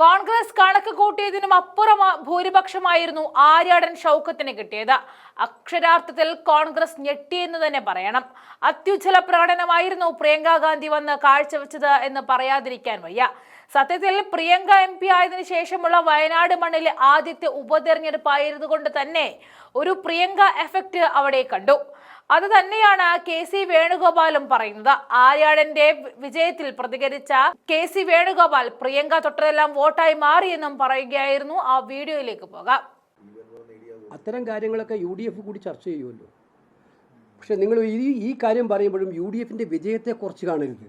കോൺഗ്രസ് കണക്ക് കൂട്ടിയതിനും അപ്പുറം ഭൂരിപക്ഷമായിരുന്നു ആര്യാടൻ ഷൗക്കത്തിന് കിട്ടിയത്. അക്ഷരാർത്ഥത്തിൽ കോൺഗ്രസ് ഞെട്ടിയെന്ന് തന്നെ പറയണം. അത്യുജ്വല പ്രകടനമായിരുന്നു പ്രിയങ്ക ഗാന്ധി വന്ന് കാഴ്ചവെച്ചത് എന്ന് പറയാതിരിക്കാൻ വയ്യ. സത്യത്തിൽ പ്രിയങ്ക എം പി ആയതിനു ശേഷമുള്ള വയനാട് മണ്ണിലെ ആദ്യത്തെ ഉപതെരഞ്ഞെടുപ്പായതുകൊണ്ട് തന്നെ ഒരു പ്രിയങ്ക എഫക്റ്റ് അവിടെ കണ്ടു. അത് തന്നെയാണ് കെ സി വേണുഗോപാലും പറയുന്നത്. ആര്യാടന്റെ വിജയത്തിൽ പ്രതികരിച്ച കെ സി വേണുഗോപാൽ പ്രിയങ്ക തൊട്ടതെല്ലാം വോട്ടായി മാറിയെന്നും പറയുകയായിരുന്നു. ആ വീഡിയോയിലേക്ക് പോകാം. അത്തരം കാര്യങ്ങളൊക്കെ യു ഡി എഫ് കൂടി ചർച്ച ചെയ്യുമല്ലോ. പക്ഷെ നിങ്ങൾ ഈ ഈ കാര്യം പറയുമ്പോഴും യു ഡി എഫിന്റെ വിജയത്തെ കുറച്ച് കാണരുത്.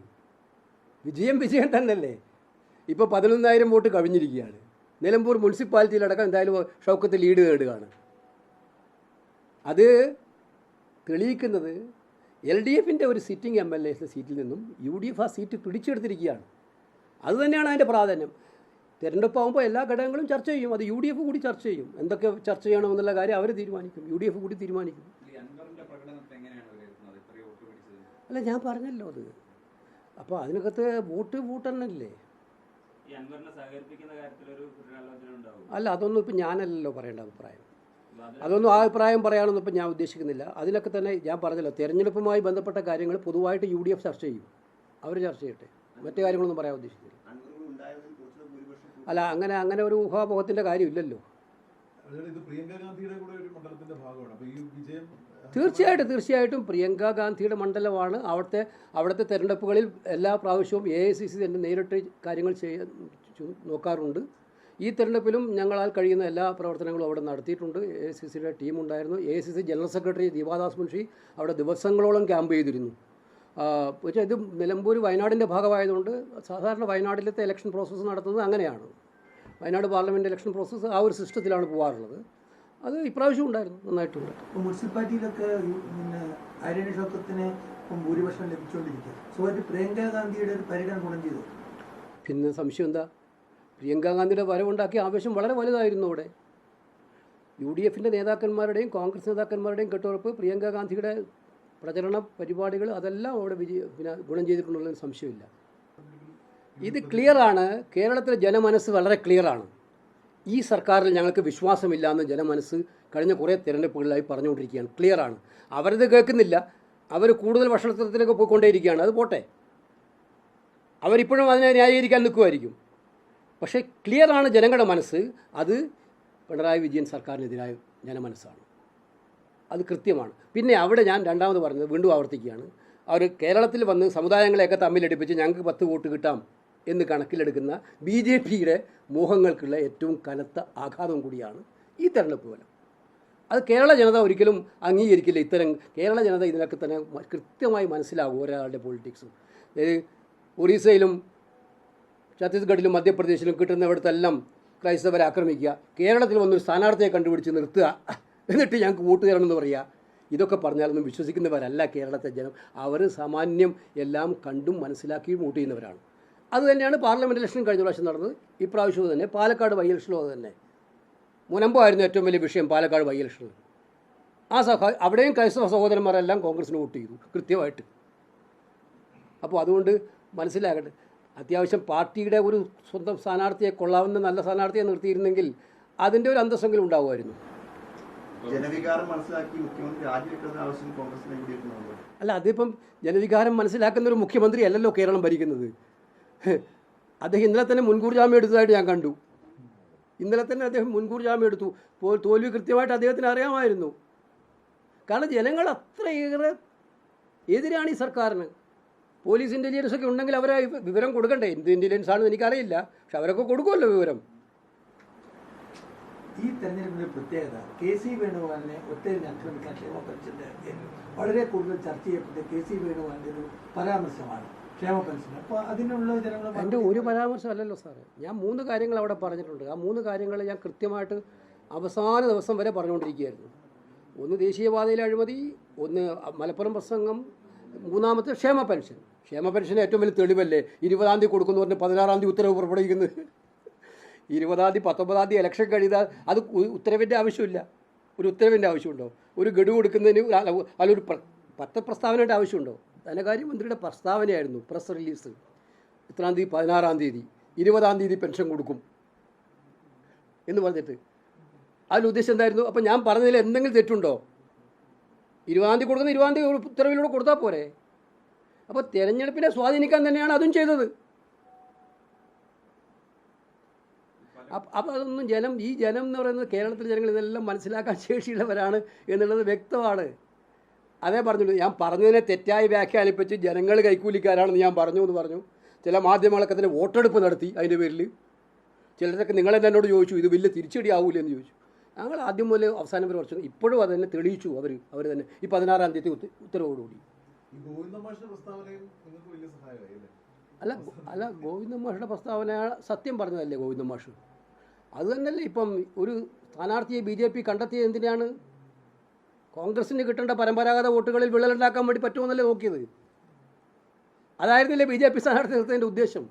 വിജയം വിജയം തന്നെയല്ലേ? ഇപ്പോൾ പതിനൊന്നായിരം വോട്ട് കവിഞ്ഞിരിക്കുകയാണ് നിലമ്പൂർ മുനിസിപ്പാലിറ്റിയിലടക്കം എന്തായാലും ഷൗക്കത്ത് ലീഡ് നേടുകയാണ്. അത് തെളിയിക്കുന്നത് എൽ ഡി എഫിന്റെ ഒരു സിറ്റിംഗ് എം എൽ എ സീറ്റിൽ നിന്നും യു ഡി എഫ് ആ സീറ്റ് പിടിച്ചെടുത്തിരിക്കുകയാണ്. അതുതന്നെയാണ് അതിന്റെ പ്രാധാന്യം. തിരഞ്ഞെടുപ്പാകുമ്പോൾ എല്ലാ ഘടകങ്ങളും ചർച്ച ചെയ്യും. അത് യു ഡി എഫ് കൂടി ചർച്ച ചെയ്യും. എന്തൊക്കെ ചർച്ച ചെയ്യണമെന്നുള്ള കാര്യം അവർ തീരുമാനിക്കും. യു ഡി എഫ് കൂടി തീരുമാനിക്കും. അല്ല ഞാൻ പറഞ്ഞല്ലോ അത്. അപ്പോൾ അതിനകത്ത് വോട്ട് വോട്ടെണ്ണല്ലേ അല്ല അതൊന്നും ഇപ്പം ഞാനല്ലല്ലോ പറയേണ്ട അഭിപ്രായം. അതൊന്നും ആ അഭിപ്രായം പറയാനൊന്നും ഇപ്പം ഞാൻ ഉദ്ദേശിക്കുന്നില്ല. അതിലൊക്കെ തന്നെ ഞാൻ പറഞ്ഞല്ലോ തെരഞ്ഞെടുപ്പുമായി ബന്ധപ്പെട്ട കാര്യങ്ങൾ പൊതുവായിട്ട് യു ഡി എഫ് ചർച്ച ചെയ്യും. അവർ ചർച്ച ചെയ്യട്ടെ. മറ്റു കാര്യങ്ങളൊന്നും പറയാൻ ഉദ്ദേശിക്കുന്നില്ല. അല്ല അങ്ങനെ അങ്ങനെ ഒരു ഊഹാപോഹത്തിന്റെ കാര്യമില്ലല്ലോ. തീർച്ചയായിട്ടും തീർച്ചയായിട്ടും പ്രിയങ്ക ഗാന്ധിയുടെ മണ്ഡലമാണ്. അവിടുത്തെ അവിടുത്തെ തെരഞ്ഞെടുപ്പുകളിൽ എല്ലാ പ്രാവശ്യവും എ ഐ സി സി തന്നെ നേരിട്ട് കാര്യങ്ങൾ ചെയ്യാൻ നോക്കാറുണ്ട്. ഈ തെരഞ്ഞെടുപ്പിലും ഞങ്ങളാൽ കഴിയുന്ന എല്ലാ പ്രവർത്തനങ്ങളും അവിടെ നടത്തിയിട്ടുണ്ട്. എ സി സിയുടെ ടീമുണ്ടായിരുന്നു. A C C general secretary Deepa Das Munshi അവിടെ ദിവസങ്ങളോളം ക്യാമ്പ് ചെയ്തിരുന്നു. പക്ഷേ ഇത് നിലമ്പൂർ വയനാടിന്റെ ഭാഗമായതുകൊണ്ട് സാധാരണ വയനാട്ടിലത്തെ ഇലക്ഷൻ പ്രോസസ്സ് നടത്തുന്നത് അങ്ങനെയാണ്. വയനാട് പാർലമെന്റ് ഇലക്ഷൻ പ്രോസസ്സ് ആ ഒരു സിസ്റ്റത്തിലാണ് പോകാറുള്ളത്. അത് ഇപ്രാവശ്യം ഉണ്ടായിരുന്നു. നന്നായിട്ടുണ്ട്. മുനിസിപ്പാലിറ്റിയിലൊക്കെ പിന്നെ ഭൂരിപക്ഷം ലഭിച്ചുകൊണ്ടിരിക്കുക. സുഖമായിട്ട് പ്രിയങ്ക ഗാന്ധിയുടെ ഒരു പര്യടനം ഗുണം ചെയ്തു. പിന്നെ സംശയം എന്താ? പ്രിയങ്ക ഗാന്ധിയുടെ വരവുണ്ടാക്കിയ ആവേശം വളരെ വലുതായിരുന്നു അവിടെ. യു ഡി എഫിന്റെ നേതാക്കന്മാരുടെയും കോൺഗ്രസ് നേതാക്കന്മാരുടെയും കെട്ടുറപ്പ് പ്രിയങ്കാഗാന്ധിയുടെ പ്രചരണ പരിപാടികൾ അതെല്ലാം അവിടെ വിജയ പിന്നെ ഗുണം ചെയ്തിട്ടുണ്ടെന്ന് സംശയമില്ല. ഇത് ക്ലിയറാണ് കേരളത്തിലെ ജനമനസ്സ് വളരെ ക്ലിയറാണ് ഈ സർക്കാരിൽ ഞങ്ങൾക്ക് വിശ്വാസമില്ല എന്ന് ജനമനസ്സ് കഴിഞ്ഞ കുറേ തിരഞ്ഞെടുപ്പുകളിലായി പറഞ്ഞുകൊണ്ടിരിക്കുകയാണ്. ക്ലിയറാണ് അവരത് കേൾക്കുന്നില്ല. അവർ കൂടുതൽ ഭക്ഷണത്തിലേക്ക് പോയിക്കൊണ്ടേയിരിക്കുകയാണ്. അത് പോട്ടെ. അവരിപ്പോഴും അതിനെ ന്യായീകരിക്കാൻ നിൽക്കുമായിരിക്കും. പക്ഷേ ക്ലിയറാണ് ജനങ്ങളുടെ മനസ്സ്. അത് പിണറായി വിജയൻ സർക്കാരിനെതിരായ ജനമനസ്സാണ്. അത് കൃത്യമാണ്. പിന്നെ അവിടെ ഞാൻ രണ്ടാമത് പറഞ്ഞത് വീണ്ടും ആവർത്തിക്കുകയാണ്. അവർ കേരളത്തിൽ വന്ന് സമുദായങ്ങളെയൊക്കെ തമ്മിലടിപ്പിച്ച് ഞങ്ങൾക്ക് പത്ത് വോട്ട് കിട്ടാം എന്ന് കണക്കിലെടുക്കുന്ന ബി ജെ പിയുടെ മോഹങ്ങൾക്കുള്ള ഏറ്റവും കനത്ത ആഘാതം കൂടിയാണ് ഈ തെരഞ്ഞെടുപ്പ് ഫലം. അത് കേരള ജനത ഒരിക്കലും അംഗീകരിക്കില്ല ഇത്തരം കേരള ജനത ഇതിനൊക്കെ തന്നെ കൃത്യമായി മനസ്സിലാകും ഒരാളുടെ പൊളിറ്റിക്സും ഒറീസയിലും ഛത്തീസ്ഗഡിലും മധ്യപ്രദേശിലും കിട്ടുന്നിടത്തെല്ലാം ക്രൈസ്തവരെ ആക്രമിക്കുക. കേരളത്തിൽ വന്നൊരു സ്ഥാനാർത്ഥിയെ കണ്ടുപിടിച്ച് നിർത്തുക. എന്നിട്ട് ഞങ്ങൾക്ക് വോട്ട് തരണമെന്ന് പറയുക. ഇതൊക്കെ പറഞ്ഞാലൊന്നും വിശ്വസിക്കുന്നവരല്ല കേരളത്തെ ജനം. അവർ സാമാന്യം എല്ലാം കണ്ടും മനസ്സിലാക്കി വോട്ട് ചെയ്യുന്നവരാണ്. അതുതന്നെയാണ് പാർലമെന്റ് ഇലക്ഷൻ കഴിഞ്ഞ പ്രാവശ്യം നടന്നത്. ഇപ്രാവശ്യവും തന്നെ. പാലക്കാട് ബൈ ഇലക്ഷനും അത് തന്നെ. മുനമ്പായിരുന്നു ഏറ്റവും വലിയ വിഷയം പാലക്കാട് ബൈ ഇലക്ഷനിൽ ആ സഹ അവിടെയും ക്രൈസ്തവ സഹോദരന്മാരെല്ലാം കോൺഗ്രസിന് വോട്ട് ചെയ്തു കൃത്യമായിട്ട്. അപ്പോൾ അതുകൊണ്ട് മനസ്സിലാകട്ടെ. അത്യാവശ്യം പാർട്ടിയുടെ ഒരു സ്വന്തം സ്ഥാനാർത്ഥിയെ കൊള്ളാവുന്ന നല്ല സ്ഥാനാർത്ഥിയെ നിർത്തിയിരുന്നെങ്കിൽ അതിന്റെ ഒരു അന്തസ്സെങ്കിലും ഉണ്ടാവുമായിരുന്നു. ജനവികാരം മനസ്സിലാക്കി മുഖ്യമന്ത്രി രാജിവെക്കുന്ന ആവശ്യം കോൺഗ്രസിനെ അല്ല അതിപ്പം ജനവികാരം മനസ്സിലാക്കുന്ന ഒരു മുഖ്യമന്ത്രി അല്ലല്ലോ കേരളം ഭരിക്കുന്നത്. അദ്ദേഹം ഇന്നലെ തന്നെ മുൻകൂർ ജാമ്യം എടുത്തതായിട്ട് ഞാൻ കണ്ടു. ഇന്നലെ തന്നെ അദ്ദേഹം മുൻകൂർ ജാമ്യം എടുത്തു. തോൽവി കൃത്യമായിട്ട് അദ്ദേഹത്തിന് അറിയാമായിരുന്നു. കാരണം ജനങ്ങൾ അത്രയേറെ എതിരാണ് ഈ സർക്കാരിന്. പോലീസ് ഇന്റലിജൻസ് ഒക്കെ ഉണ്ടെങ്കിൽ അവരെ വിവരം കൊടുക്കണ്ടേ? എന്ത് ഇന്റലിജൻസ് ആണെന്ന് എനിക്കറിയില്ല. പക്ഷെ അവരൊക്കെ കൊടുക്കുമല്ലോ വിവരം. ഈ തെരഞ്ഞെടുപ്പിന്റെ പ്രത്യേകത കെ സി വേണുഗോപാലിനെ ഒറ്റയിൽ ആക്രമിക്കാൻ ക്ഷേമ പെൻഷന്റെ വളരെ കൂടുതൽ ചർച്ച ചെയ്യപ്പെട്ട കെ സി വേണുഗോപാലിന്റെ ഒരു പരാമർശമാണ് ക്ഷേമ പെൻഷൻ അപ്പോൾ അതിനുള്ള ജനങ്ങൾ എന്റെ ഒരു പരാമർശം അല്ലല്ലോ സാറേ. ഞാൻ മൂന്ന് കാര്യങ്ങൾ അവിടെ പറഞ്ഞിട്ടുണ്ട്. ആ മൂന്ന് കാര്യങ്ങൾ ഞാൻ കൃത്യമായിട്ട് അവസാന ദിവസം വരെ പറഞ്ഞുകൊണ്ടിരിക്കുകയായിരുന്നു. ഒന്ന് ദേശീയപാതയിലെ അഴിമതി ഒന്ന് മലപ്പുറം പ്രസംഗം മൂന്നാമത്തെ ക്ഷേമ പെൻഷൻ. ക്ഷേമ പെൻഷൻ ഏറ്റവും വലിയ തെളിവല്ലേ? ഇരുപതാം തീയതി കൊടുക്കുന്നു പറഞ്ഞ് പതിനാറാം തീയതി ഉത്തരവ് പുറപ്പെടുവിക്കുന്നത് ഇരുപതാം തീയതി പത്തൊമ്പതാം തീയതി ഇലക്ഷൻ കഴിയുക അത് ഉത്തരവിന്റെ ആവശ്യമില്ല. ഒരു ഉത്തരവിന്റെ ആവശ്യമുണ്ടോ? ഒരു ഗഡു കൊടുക്കുന്നതിന് അല്ലൊരു പത്രപ്രസ്താവനയുടെ ആവശ്യമുണ്ടോ? ധനകാര്യമന്ത്രിയുടെ പ്രസ്താവനയായിരുന്നു പ്രസ് റിലീസ് ഇത്രാം തീയതി? പതിനാറാം തീയതി. ഇരുപതാം തീയതി പെൻഷൻ കൊടുക്കും. എന്ന് പറഞ്ഞിട്ട്. അതിൽ ഉദ്ദേശം എന്തായിരുന്നു? അപ്പം ഞാൻ പറഞ്ഞതിൽ എന്തെങ്കിലും തെറ്റുണ്ടോ? തീയതി കൊടുക്കുന്ന തീയതി ഉത്തരവിലൂടെ കൊടുത്താൽ പോരെ. അപ്പോൾ തിരഞ്ഞെടുപ്പിനെ സ്വാധീനിക്കാൻ തന്നെയാണ് അതും ചെയ്തത്. അപ്പം അപ്പോൾ അതൊന്നും ജനം ഈ ജനം എന്ന് പറയുന്നത് കേരളത്തിലെ ജനങ്ങൾ ഇതെല്ലാം മനസ്സിലാക്കാൻ ശേഷിയുള്ളവരാണ് എന്നുള്ളത് വ്യക്തമാണ്. അതേ പറഞ്ഞുള്ളൂ. ഞാൻ പറഞ്ഞതിനെ തെറ്റായി വ്യാഖ്യാനിപ്പിച്ച് ജനങ്ങൾ കൈക്കൂലിക്കാരാണെന്ന് ഞാൻ പറഞ്ഞു എന്ന് പറഞ്ഞു. ചില മാധ്യമങ്ങളൊക്കെ അതിന് വോട്ടെടുപ്പ് നടത്തി അതിന്റെ പേരിൽ. ചിലരൊക്കെ നിങ്ങളെന്നെ എന്നോട് ചോദിച്ചു ഇത് വലിയ തിരിച്ചടി ആവൂലെന്ന് ചോദിച്ചു. ഞങ്ങൾ ആദ്യം മുതൽ അവസാനം വരെ കുറച്ചു ഇപ്പോഴും അത് തന്നെ തെളിയിച്ചു അവർ അവർ തന്നെ. ഈ പതിനാറാം തീയതി ഉത്ത- ഉത്തരവോടുകൂടി. അല്ല? അല്ല ഗോവിന്ദ മാഷുടെ പ്രസ്താവന സത്യം പറഞ്ഞതല്ലേ ഗോവിന്ദ മാഷ്? അത് തന്നെയല്ലേ ഇപ്പം ഒരു സ്ഥാനാർത്ഥിയെ ബി ജെ പി കണ്ടെത്തിയത് എന്തിനാണ്? കോൺഗ്രസിന് കിട്ടേണ്ട പരമ്പരാഗത വോട്ടുകളിൽ വിള്ളലുണ്ടാക്കാൻ വേണ്ടി പറ്റുമെന്നല്ലേ നോക്കിയത്. അതായിരുന്നില്ലേ ബി ജെ പി സ്ഥാനാർത്ഥി നിർത്തതിന്റെ ഉദ്ദേശം?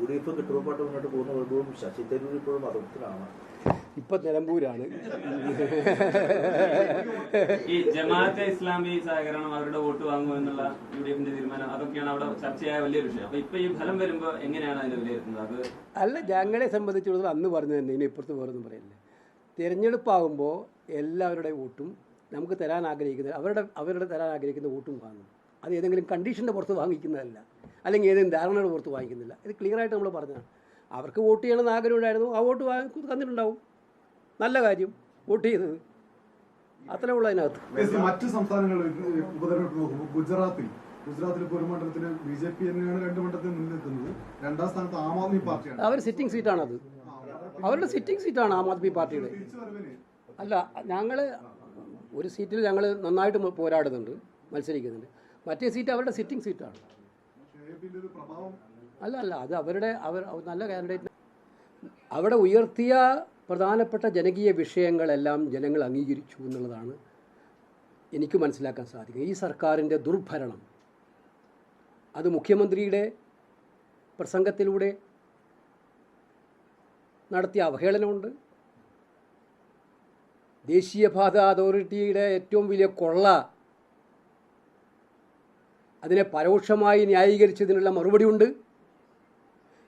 യു ഡി എഫ് കിട്ടുമ്പോൾ മുന്നോട്ട് പോകുന്ന ശശി തരൂർ ഇപ്പോഴും മതത്തിലാണ് ഇപ്പം നിലമ്പൂരാണ്. ഈ ജമാഅത്തെ ഇസ്ലാമി സഹകരണം അവരുടെ വോട്ട് വാങ്ങുമോ എന്നുള്ള യു ഡി എഫിന്റെ തീരുമാനം അതൊക്കെയാണ് അവിടെ ചർച്ചയായ വലിയ വിഷയം. അപ്പൊ ഇപ്പൊ ഈ ഫലം വരുമ്പോ എങ്ങനെയാണ് അതിനെ വിലയിരുത്തുന്നത്? അത് അല്ല ഞങ്ങളെ സംബന്ധിച്ചിടത്തോളം അന്ന് പറഞ്ഞു തന്നെ ഇനി ഇപ്പുറത്ത് വേറൊന്നും പറയില്ല തിരഞ്ഞെടുപ്പാകുമ്പോൾ എല്ലാവരുടെ വോട്ടും നമുക്ക് തരാൻ ആഗ്രഹിക്കുന്ന അവരുടെ അവരുടെ തരാൻ ആഗ്രഹിക്കുന്ന വോട്ടും വാങ്ങും. അത് ഏതെങ്കിലും കണ്ടീഷന്റെ പുറത്ത് വാങ്ങിക്കുന്നതല്ല. അല്ലെങ്കിൽ ഏതെങ്കിലും ധാരണയുടെ പുറത്ത് വാങ്ങിക്കുന്നില്ല ഇത് ക്ലിയറായിട്ട് നമ്മൾ പറഞ്ഞതാണ്. അവർക്ക് വോട്ട് ചെയ്യണമെന്ന് ആഗ്രഹം ഉണ്ടായിരുന്നു ആ വോട്ട് വാങ്ങി തന്നിട്ടുണ്ടാവും. നല്ല കാര്യം വോട്ട് ചെയ്തത്. അത്രേ ഉള്ളൂ അതിനകത്ത്. മറ്റു സംസ്ഥാനങ്ങളിൽ ഉപതെരഞ്ഞെടുപ്പ് നോക്കുമ്പോൾ ഗുജറാത്തിൽ ഗുജറാത്തിൽ ഒരു മണ്ഡലത്തിന് ബി ജെ പി തന്നെയാണ് രണ്ട് മണ്ഡലത്തിൽ മുന്നിലെത്തുന്നത്. രണ്ടാം സ്ഥാനത്ത് ആം ആദ്മി പാർട്ടിയാണ്. അവർ സിറ്റിംഗ് സീറ്റാണത് അവരുടെ സിറ്റിംഗ് സീറ്റാണ് ആം ആദ്മി പാർട്ടിയുടെ. അല്ല ഞങ്ങൾ ഒരു സീറ്റിൽ ഞങ്ങൾ നന്നായിട്ട് പോരാടുന്നുണ്ട് മത്സരിക്കുന്നുണ്ട്. മറ്റേ സീറ്റ് അവരുടെ സിറ്റിംഗ് സീറ്റാണ് അല്ല അല്ല അത് അവരുടെ അവർ നല്ല കാൻഡിഡേറ്റ് അവിടെ ഉയർത്തിയ പ്രധാനപ്പെട്ട ജനകീയ വിഷയങ്ങളെല്ലാം ജനങ്ങൾ അംഗീകരിച്ചു എന്നുള്ളതാണ് എനിക്ക് മനസ്സിലാക്കാൻ സാധിക്കുക ഈ സർക്കാരിന്റെ ദുർഭരണം അത് മുഖ്യമന്ത്രിയുടെ പ്രസംഗത്തിലൂടെ നടത്തിയ അവഹേളനമുണ്ട്. ദേശീയപാത അതോറിറ്റിയുടെ ഏറ്റവും വലിയ കൊള്ള അതിനെ പരോക്ഷമായി ന്യായീകരിച്ചതിനുള്ള മറുപടിയുണ്ട്.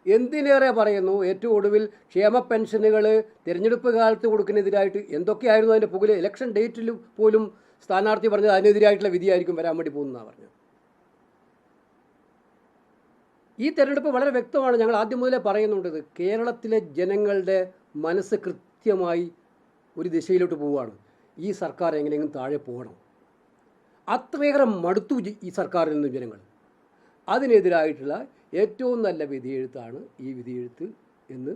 എന്തിനേറെ പറയുന്നു? ഏറ്റവും ഒടുവിൽ ക്ഷേമ പെൻഷനുകൾ തിരഞ്ഞെടുപ്പ് കാലത്ത് കൊടുക്കുന്നതിനായിട്ട് എന്തൊക്കെയായിരുന്നു അതിന്റെ പുകൽ ഇലക്ഷൻ ഡേറ്റിൽ പോലും സ്ഥാനാർത്ഥി പറഞ്ഞത് അതിനെതിരായിട്ടുള്ള വിധിയായിരിക്കും വരാൻ വേണ്ടി പോകുന്നതാണ് പറഞ്ഞത്. ഈ തെരഞ്ഞെടുപ്പ് വളരെ വ്യക്തമാണ്. ഞങ്ങൾ ആദ്യം മുതലേ പറയുന്നുണ്ടത് കേരളത്തിലെ ജനങ്ങളുടെ മനസ്സ് കൃത്യമായി ഒരു ദിശയിലോട്ട് പോവുകയാണ്. ഈ സർക്കാർ എങ്ങനെയെങ്കിലും താഴെ പോകണം. അത്രയേറെ മടുത്തു ഈ സർക്കാരിൽ നിന്ന് ജനങ്ങൾ. അതിനെതിരായിട്ടുള്ള ഏറ്റവും നല്ല വിധിയെഴുത്താണ് ഈ വിധിയെഴുത്ത് എന്ന്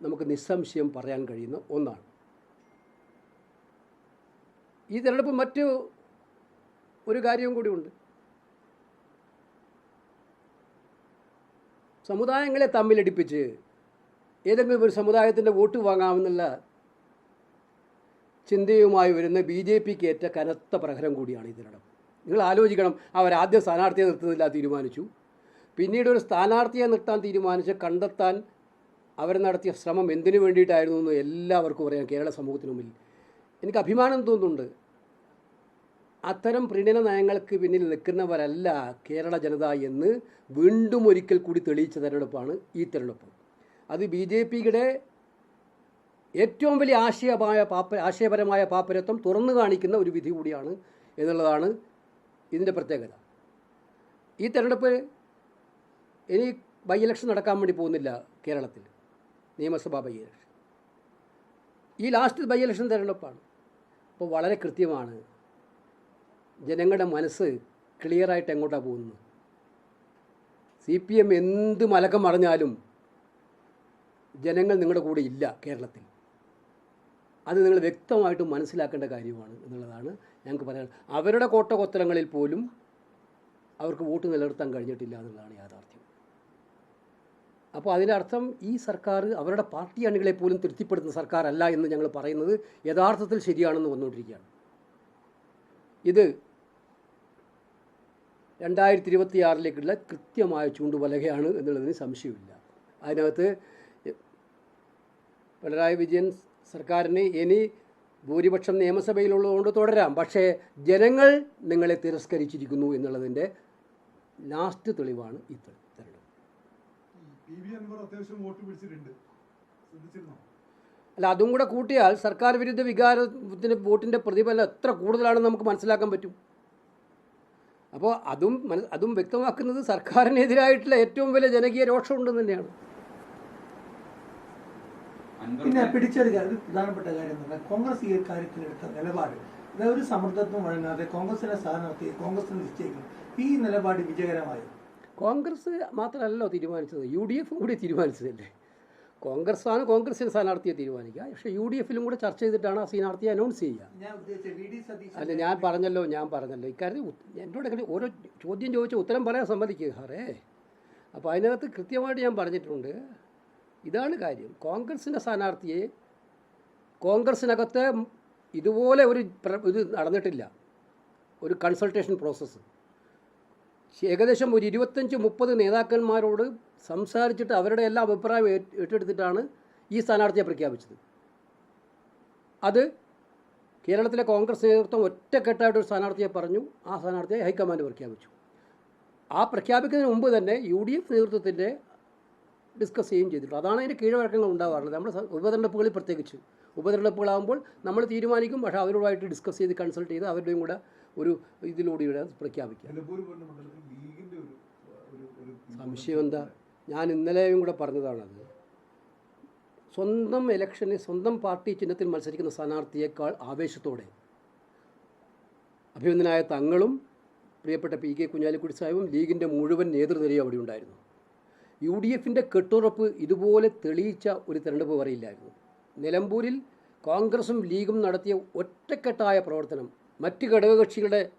നമുക്ക് നിസ്സംശയം പറയാൻ കഴിയുന്ന ഒന്നാണ്. ഈ തിരഞ്ഞെടുപ്പ് മറ്റ് ഒരു കാര്യവും കൂടിയുണ്ട് സമുദായങ്ങളെ തമ്മിലടിപ്പിച്ച് ഏതെങ്കിലും ഒരു സമുദായത്തിന്റെ വോട്ട് വാങ്ങാമെന്നുള്ള ചിന്തയുമായി വരുന്ന ബി ജെ പിക്ക് ഏറ്റ കനത്ത പ്രഹരം കൂടിയാണ് തിരഞ്ഞെടുപ്പ്. നിങ്ങൾ ആലോചിക്കണം അവരാദ്യം സ്ഥാനാർത്ഥിയെ നിർത്തുന്നില്ല തീരുമാനിച്ചു. പിന്നീട് ഒരു സ്ഥാനാർത്ഥിയെ നിർത്താൻ തീരുമാനിച്ച് കണ്ടെത്താൻ അവർ നടത്തിയ ശ്രമം എന്തിനു വേണ്ടിയിട്ടായിരുന്നു എന്ന് എല്ലാവർക്കും അറിയാം കേരള സമൂഹത്തിന് മുമ്പിൽ. എനിക്ക് അഭിമാനം തോന്നുന്നുണ്ട്. അത്തരം പ്രീണന നയങ്ങൾക്ക് പിന്നിൽ നിൽക്കുന്നവരല്ല കേരള ജനത എന്ന് വീണ്ടും ഒരിക്കൽ കൂടി തെളിയിച്ച തെരഞ്ഞെടുപ്പാണ് ഈ തെരഞ്ഞെടുപ്പ്. അത് ബി ജെ പിയുടെ ഏറ്റവും വലിയ ആശയമായ പാപ്പ ആശയപരമായ പാപ്പരത്വം തുറന്നു കാണിക്കുന്ന ഒരു വിധി കൂടിയാണ് എന്നുള്ളതാണ് ഇതിന്റെ പ്രത്യേകത. ഈ തെരഞ്ഞെടുപ്പ് ഇനി ബൈ ഇലക്ഷൻ നടക്കാൻ വേണ്ടി പോകുന്നില്ല കേരളത്തിൽ. നിയമസഭാ ബൈ ഇലക്ഷൻ ഈ ലാസ്റ്റ് ബൈ ഇലക്ഷൻ തെരഞ്ഞെടുപ്പാണ്. അപ്പോൾ വളരെ കൃത്യമാണ്. ജനങ്ങളുടെ മനസ്സ് ക്ലിയറായിട്ട് എങ്ങോട്ടാണ് പോകുന്നത്? സി പി എം എന്ത് മലക്കം മറഞ്ഞാലും ജനങ്ങൾ നിങ്ങളുടെ കൂടെ ഇല്ല കേരളത്തിൽ. അത് നിങ്ങൾ വ്യക്തമായിട്ട് മനസ്സിലാക്കേണ്ട കാര്യമാണ് എന്നുള്ളതാണ് ഞങ്ങൾക്ക് പറയാൻ അവരുടെ കോട്ട കൊത്തലങ്ങളിൽ പോലും അവർക്ക് വോട്ട് നിലനിർത്താൻ കഴിഞ്ഞിട്ടില്ല എന്നുള്ളതാണ് യാഥാർത്ഥ്യം. അപ്പോൾ അതിനർത്ഥം ഈ സർക്കാർ അവരുടെ പാർട്ടി അണികളെ പോലും തൃപ്തിപ്പെടുത്തുന്ന സർക്കാരല്ല എന്ന് ഞങ്ങൾ പറയുന്നത് യഥാർത്ഥത്തിൽ ശരിയാണെന്ന് വന്നുകൊണ്ടിരിക്കുകയാണ്. ഇത് രണ്ടായിരത്തി ഇരുപത്തി ആറിലേക്കുള്ള കൃത്യമായ ചൂണ്ടുപലകയാണ് എന്നുള്ളതിന് സംശയമില്ല. അതിനകത്ത് പിണറായി വിജയൻ സർക്കാരിന് ഇനി ഭൂരിപക്ഷം നിയമസഭയിലുള്ളതുകൊണ്ട് തുടരാം. പക്ഷേ ജനങ്ങൾ നിങ്ങളെ തിരസ്കരിച്ചിരിക്കുന്നു എന്നുള്ളതിന്റെ ലാസ്റ്റ് തെളിവാണ് ഈ തെ- തെരഞ്ഞെടുപ്പ് പി വി അൻവർ അത്യാവശ്യം വോട്ട് പിടിച്ചിട്ടുണ്ട്. ശ്രദ്ധിച്ചിരുന്നോ? അല്ല അതും കൂടെ കൂട്ടിയാൽ സർക്കാർ വിരുദ്ധ വികാരത്തിന് വോട്ടിന്റെ പ്രതിഫലം എത്ര കൂടുതലാണെന്ന് നമുക്ക് മനസ്സിലാക്കാൻ പറ്റും. അപ്പോൾ അതും അതും വ്യക്തമാക്കുന്നത് സർക്കാരിനെതിരായിട്ടുള്ള ഏറ്റവും വലിയ ജനകീയ രോഷമുണ്ടെന്ന് തന്നെയാണ്. അൻവർ പിന്നെ പിടിച്ചെടുക്കുക ഒരു പ്രധാനപ്പെട്ട കാര്യം എന്ന് പറഞ്ഞാൽ കോൺഗ്രസ് ഈ കാര്യത്തിൽ എടുത്ത നിലപാട്. അതായത് ഒരു സമ്മർദ്ദത്തിനും വഴങ്ങാതെ കോൺഗ്രസിനെ സ്ഥാനാർത്ഥിയെ കോൺഗ്രസിന് നിശ്ചയിക്കുന്നു. ഈ നിലപാട് വിജയകരമായി. കോൺഗ്രസ് മാത്രമല്ലല്ലോ തീരുമാനിച്ചത്. യു ഡി എഫും കൂടി തീരുമാനിച്ചതല്ലേ? കോൺഗ്രസ്സാണ് കോൺഗ്രസിന് സ്ഥാനാർത്ഥിയെ തീരുമാനിക്കുക. പക്ഷേ യു ഡി എഫിലും കൂടെ ചർച്ച ചെയ്തിട്ടാണ് ആ സ്ഥാനാർത്ഥിയെ അനൗൺസ് ചെയ്യുക. അല്ല ഞാൻ പറഞ്ഞല്ലോ ഞാൻ പറഞ്ഞല്ലോ. ഇക്കാര്യത്തിൽ എന്നോട് ഓരോ ചോദ്യം ചോദിച്ച ഉത്തരം പറയാൻ സമ്മതിക്കുക സാറേ? അപ്പോൾ അതിനകത്ത് കൃത്യമായിട്ട് ഞാൻ പറഞ്ഞിട്ടുണ്ട്. ഇതാണ് കാര്യം. കോൺഗ്രസിന്റെ സ്ഥാനാർത്ഥിയെ കോൺഗ്രസിനകത്ത് ഇതുപോലെ ഒരു ഇത് നടന്നിട്ടില്ല. ഒരു കൺസൾട്ടേഷൻ പ്രോസസ്സ് ഏകദേശം ഒരു ഇരുപത്തഞ്ച് മുപ്പത് നേതാക്കന്മാരോട് സംസാരിച്ചിട്ട് അവരുടെ എല്ലാ അഭിപ്രായം ഏറ്റെടുത്തിട്ടാണ് ഈ സ്ഥാനാർത്ഥിയെ പ്രഖ്യാപിച്ചത്. അത് കേരളത്തിലെ കോൺഗ്രസ് നേതൃത്വം ഒറ്റക്കെട്ടായിട്ട് ഒരു സ്ഥാനാർത്ഥിയെ പറഞ്ഞു ആ സ്ഥാനാർത്ഥിയെ ഹൈക്കമാൻഡ് പ്രഖ്യാപിച്ചു. ആ പ്രഖ്യാപിക്കുന്നതിന് മുമ്പ് തന്നെ യു ഡി എഫ് നേതൃത്വത്തിന്റെ ഡിസ്കസ് ചെയ്യുകയും ചെയ്തിട്ടുണ്ട്. അതാണ് അതിന്റെ കീഴ്വഴക്കങ്ങൾ ഉണ്ടാവാറുള്ളത്. നമ്മുടെ ഉപതെരഞ്ഞെടുപ്പുകളിൽ പ്രത്യേകിച്ച്. ഉപതെരഞ്ഞെടുപ്പുകളാകുമ്പോൾ നമ്മൾ തീരുമാനിക്കും പക്ഷേ അവരുമായിട്ട് ഡിസ്കസ് ചെയ്ത് കൺസൾട്ട് ചെയ്ത് അവരുടെയും കൂടെ ഒരു ഇതിലൂടെ പ്രഖ്യാപിക്കുക സംശയം എന്താ? ഞാൻ ഇന്നലെയും കൂടെ പറഞ്ഞതാണത്. സ്വന്തം ഇലക്ഷന് സ്വന്തം പാർട്ടി ചിഹ്നത്തിൽ മത്സരിക്കുന്ന സ്ഥാനാർത്ഥിയേക്കാൾ ആവേശത്തോടെ അഭിനന്ദനായ തങ്ങളും പ്രിയപ്പെട്ട പി കെ കുഞ്ഞാലിക്കുടി സാഹിബും ലീഗിന്റെ മുഴുവൻ നേതൃനിരയും അവിടെ ഉണ്ടായിരുന്നു. യു ഡി എഫിന്റെ കെട്ടുറപ്പ് ഇതുപോലെ തെളിയിച്ച ഒരു തെരഞ്ഞെടുപ്പ് വരെയില്ലായിരുന്നു നിലമ്പൂരിൽ കോൺഗ്രസും ലീഗും നടത്തിയ ഒറ്റക്കെട്ടായ പ്രവർത്തനം മറ്റ് ഘടകകക്ഷികളുടെ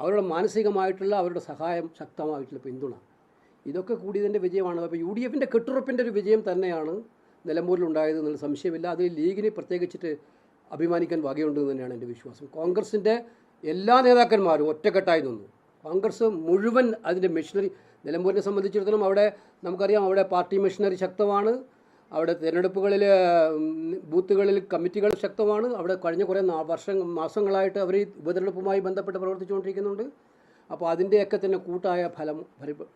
അവരുടെ മാനസികമായിട്ടുള്ള അവരുടെ സഹായം ശക്തമായിട്ടുള്ള പിന്തുണ. ഇതൊക്കെ കൂടി ഇതിന്റെ വിജയമാണ്. അപ്പോൾ യു ഡി എഫിന്റെ കെട്ടുറപ്പിന്റെ ഒരു വിജയം തന്നെയാണ് നിലമ്പൂരിലുണ്ടായത് എന്നുള്ള സംശയമില്ല. അതിൽ ലീഗിനെ പ്രത്യേകിച്ചിട്ട് അഭിമാനിക്കാൻ വകയുണ്ടെന്ന് തന്നെയാണ് എന്റെ വിശ്വാസം. കോൺഗ്രസിന്റെ എല്ലാ നേതാക്കന്മാരും ഒറ്റക്കെട്ടായി നിന്നു. കോൺഗ്രസ് മുഴുവൻ അതിന്റെ മെഷീനറി നിലമ്പൂരിനെ സംബന്ധിച്ചിടത്തോളം അവിടെ നമുക്കറിയാം അവിടെ പാർട്ടി മെഷീനറി ശക്തമാണ്. അവിടെ തിരഞ്ഞെടുപ്പുകളിൽ ബൂത്തുകളിൽ കമ്മിറ്റികൾ ശക്തമാണ്. അവിടെ കഴിഞ്ഞ കുറേ വർഷം മാസങ്ങളായിട്ട് അവർ ഈ ഉപതെരഞ്ഞെടുപ്പുമായി ബന്ധപ്പെട്ട് പ്രവർത്തിച്ചുകൊണ്ടിരിക്കുന്നുണ്ട്. അപ്പോൾ അതിന്റെയൊക്കെ തന്നെ കൂട്ടായ ഫലി-